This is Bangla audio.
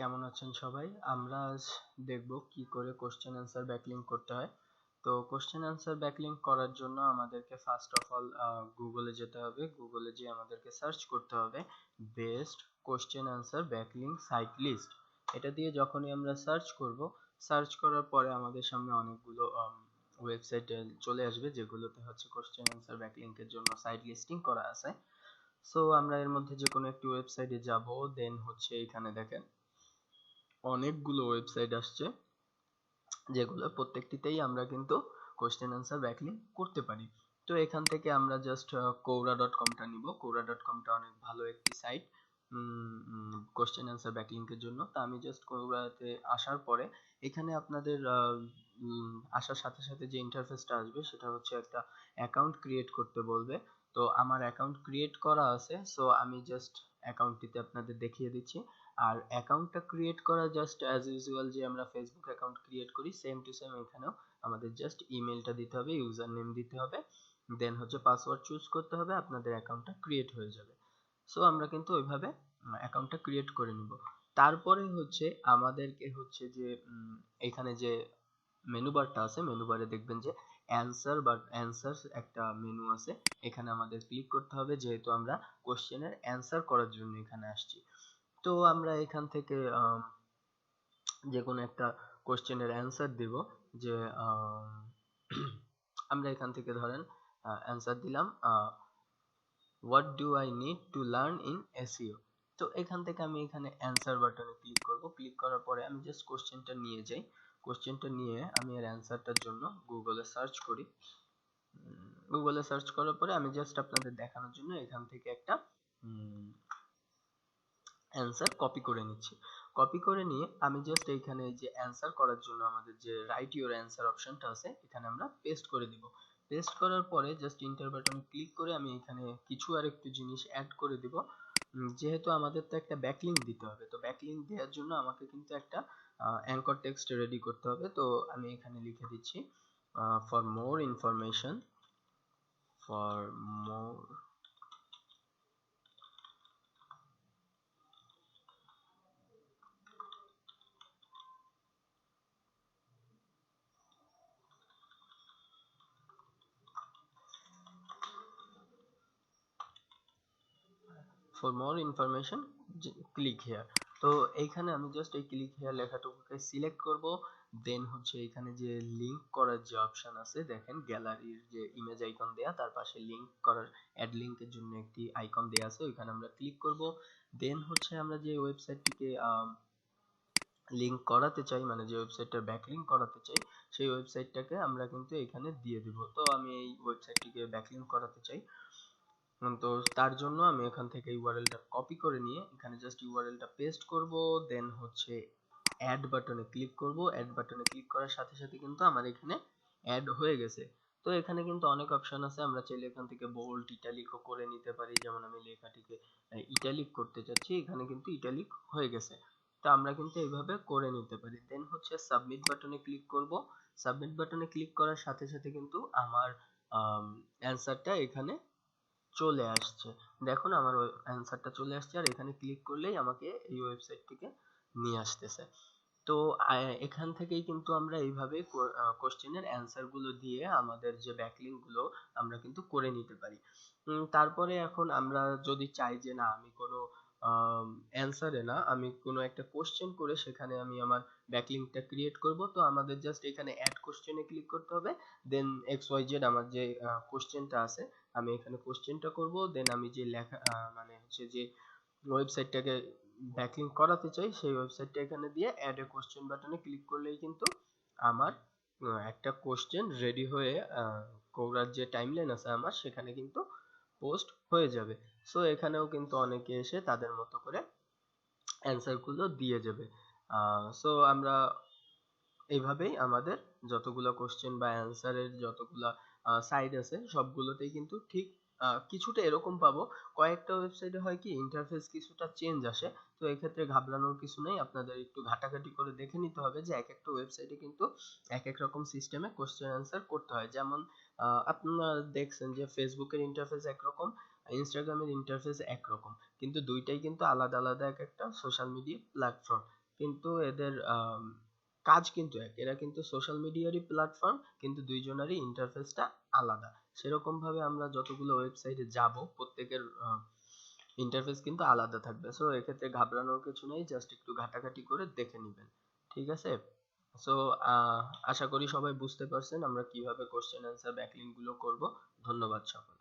কেমন আছেন সবাই? আমরা আজ দেখব কি করে কোশ্চেন অ্যান্সার ব্যাকলিঙ্ক করতে হয়। তো কোশ্চেন অ্যান্সার ব্যাকলিঙ্ক করার জন্য আমাদেরকে ফার্স্ট অফ অল গুগলে যেতে হবে। গুগলে যেয়ে আমাদেরকে সার্চ করতে হবে best question answer backlink site list এটা দিয়ে যখনই আমরা সার্চ করব সার্চ করার পরে আমাদের সামনে অনেকগুলো ওয়েবসাইট চলে আসবে, যেগুলোতে হচ্ছে কোশ্চেন অ্যান্সার ব্যাকলিঙ্কের জন্য সাইট লিস্টিং করা আছে। সো আমরা এর মধ্যে যে কোনো একটি ওয়েবসাইটে যাব দেন হচ্ছে এখানে দেখেন। অনেকগুলো ওয়েবসাইট আসছে, যেগুলো প্রত্যেকটিতেই আমরা কিন্তু কোশ্চেন অ্যান্সার ব্যাকলিং করতে পারি। তো এখান থেকে আমরা জাস্ট কৌরা ডট কমটা নিব। কৌরা ডট কমটা অনেক ভালো একটি সাইট কোশ্চেন অ্যান্সার ব্যাকলিংকের জন্য। তা আমি জাস্ট কৌরাতে আসার পরে এখানে আপনাদের আসার সাথে সাথে যে ইন্টারফেসটা আসবে সেটা হচ্ছে একটা অ্যাকাউন্ট ক্রিয়েট করতে বলবে। তো আমার অ্যাকাউন্ট ক্রিয়েট করা আছে সো আমি জাস্ট অ্যাকাউন্টটিতে আপনাদের দেখিয়ে দিচ্ছি। আর অ্যাকাউন্টটা ক্রিয়েট করা জাস্ট অ্যাজ ইউজুয়াল যে আমরা ফেসবুক অ্যাকাউন্ট ক্রিয়েট করি সেম টু সেম এখানেও আমাদের জাস্ট ইমেলটা দিতে হবে ইউজার নেম দিতে হবে দেন হচ্ছে পাসওয়ার্ড চুজ করতে হবে, আপনাদের অ্যাকাউন্টটা ক্রিয়েট হয়ে যাবে। সো আমরা কিন্তু ওইভাবে অ্যাকাউন্টটা ক্রিয়েট করে নিব। তারপরে হচ্ছে আমাদেরকে হচ্ছে যে এখানে যে মেনু বারটা আছে মেনু বারে দেখবেন যে অ্যান্সার বা অ্যান্সার একটা মেনু আছে। এখানে আমাদের ক্লিক করতে হবে, যেহেতু আমরা কোশ্চেনের অ্যান্সার করার জন্য এখানে আসছি। তো আমরা এখান থেকে যে কোনো একটা কোশ্চেনের অ্যান্সার দিব যে আমরা এখান থেকে ধরেন অ্যান্সার দিলাম what do I need to learn in SEO তো এখান থেকে আমি এখানে অ্যান্সার বাটনে ক্লিক করব। ক্লিক করার পরে আমি জাস্ট কোশ্চেনটা নিয়ে যাই। কোশ্চেনটা নিয়ে আমি এর অ্যান্সারটার জন্য গুগলে সার্চ করি। গুগলে সার্চ করার পরে আমি জাস্ট আপনাদের দেখানোর জন্য এখান থেকে একটা অ্যান্সার কপি করে নিচ্ছি। কপি করে নিয়ে আমি জাস্ট এইখানে যে অ্যান্সার করার জন্য আমাদের যে রাইট ইউর অ্যান্সার অপশনটা আছে, এখানে আমরা পেস্ট করে দিব। পেস্ট করার পরে জাস্ট ইন্টার বাটনে ক্লিক করে আমি এখানে কিছু আর একটু জিনিস অ্যাড করে দিব। যেহেতু আমাদের তো একটা ব্যাকলিঙ্ক দিতে হবে, তো ব্যাকলিঙ্ক দেওয়ার জন্য আমাকে কিন্তু একটা অ্যাঙ্কর টেক্সট রেডি করতে হবে। তো আমি এখানে লিখে দিচ্ছি for more information for more for more information click here তো এইখানে আমি জাস্ট এই ক্লিক হেয়ার লেখাটুকুকে সিলেক্ট করব দেন হচ্ছে এখানে যে লিংক করার যে অপশন আছে, দেখেন গ্যালারির যে ইমেজ আইকন দেয়া, তার পাশে লিংক করার অ্যাড লিংকের জন্য একটি আইকন দেয়া আছে, ওইখানে আমরা ক্লিক করব। দেন হচ্ছে আমরা যে ওয়েবসাইটটিকে লিংক করাতে চাই মানে যে ওয়েবসাইটটা ব্যাকলিংক করাতে চাই, সেই ওয়েবসাইটটাকে আমরা কিন্তু এখানে দিয়ে দিব। তো আমি এই ওয়েবসাইটটিকে ব্যাকলিংক করাতে চাই। তো তার জন্য আমি এখান থেকে ইউআরএলটা কপি করে নিয়ে এখানে জাস্ট ইউআরএলটা পেস্ট করব দেন হচ্ছে অ্যাড বাটনে ক্লিক করব। অ্যাড বাটনে ক্লিক করার সাথে সাথে কিন্তু আমার এখানে অ্যাড হয়ে গেছে। তো এখানে কিন্তু অনেক অপশন আছে, আমরা চাইলে এখান থেকে বোল্ড ইটালিকও করে নিতে পারি। যেমন আমি লেখাটিকে ইটালিক করতে চাচ্ছি, এখানে কিন্তু ইটালিক হয়ে গেছে। তো আমরা কিন্তু এইভাবে করে নিতে পারি। দেন হচ্ছে সাবমিট বাটনে ক্লিক করব। সাবমিট বাটনে ক্লিক করার সাথে সাথে কিন্তু আমার অ্যান্সারটা এখানে চলে আসছে। দেখুন, আমার অ্যান্সারটা চলে আসছে আর এখানে ক্লিক করলেই আমাকে এই ওয়েবসাইটটিকে নিয়ে আসতেছে। তো এখান থেকেই কিন্তু আমরা এইভাবে কোশ্চেনের অ্যান্সারগুলো দিয়ে আমাদের যে ব্যাকলিংগুলো আমরা কিন্তু করে নিতে পারি। তারপরে এখন আমরা যদি চাই যে না, আমি কোনো অ্যান্সারে না, আমি কোনো একটা কোশ্চেন করে সেখানে আমি আমার ব্যাকলিংকটা ক্রিয়েট করব। তো আমাদের জাস্ট এখানে অ্যাড কোশ্চেনে ক্লিক করতে হবে। দেন এক্স ওয়াই জেড আমার যে কোশ্চেনটা আছে, আমি এখানে কোশ্চেনটা করব। দেন আমি যে লেখা মানে হচ্ছে যে ওয়েবসাইটটাকে ব্যাকলিংক করাতে চাই, সেই ওয়েবসাইটটা এখানে দিয়ে অ্যাড এ কোশ্চেন বাটনে ক্লিক করলেই কিন্তু আমার একটা কোশ্চেন রেডি হয়ে কৌরার যে টাইমলাইন আছে আমার, সেখানে কিন্তু পোস্ট হয়ে যাবে। সো এখানেও কিন্তু অনেকে এসে তাদের মতো করে অ্যান্সারগুলো দিয়ে যাবে। সো আমরা এইভাবেই আমাদের যতগুলো কোশ্চেন বা অ্যান্সারের যতগুলো সাইড আছে, সবগুলোতেই কিন্তু ঠিক কিছুটা এরকম পাবো। কয়েকটা ওয়েবসাইটে হয় কি ইন্টারফেস কিছুটা চেঞ্জ আসে। তো এক্ষেত্রে ঘাবড়ানোর কিছু নেই। আপনাদের একটু ঘাটাঘাটি করে দেখে নিতে হবে যে এক একটা ওয়েবসাইটে কিন্তু এক এক রকম সিস্টেমে কোশ্চেন অ্যান্সার করতে হয়। যেমন আপনারা দেখছেন যে ফেসবুকের ইন্টারফেস একরকম ইনস্টাগ্রামের ইন্টারফেস একরকম। কিন্তু দুইটাই কিন্তু আলাদা আলাদা এক একটা সোশ্যাল মিডিয়া প্ল্যাটফর্ম কিন্তু এদের কাজ কিন্তু এক। এরা কিন্তু social media রই platform, কিন্তু দুইজনারই interface টা আলাদা। সেরকম ভাবে আমরা যতগুলো এ যাব, প্রত্যেকের interface কিন্তু আলাদা থাকবে। So, এক্ষেত্রে ঘাবড়ানোর কিছু নেই, just একটু ঘাটাঘাটি করে দেখে নেবেন। ঠিক আছে? আহ আশা করি সবাই বুঝতে পারছেন আমরা কীভাবে question answer backlink গুলো করব। ধন্যবাদ সকলকে।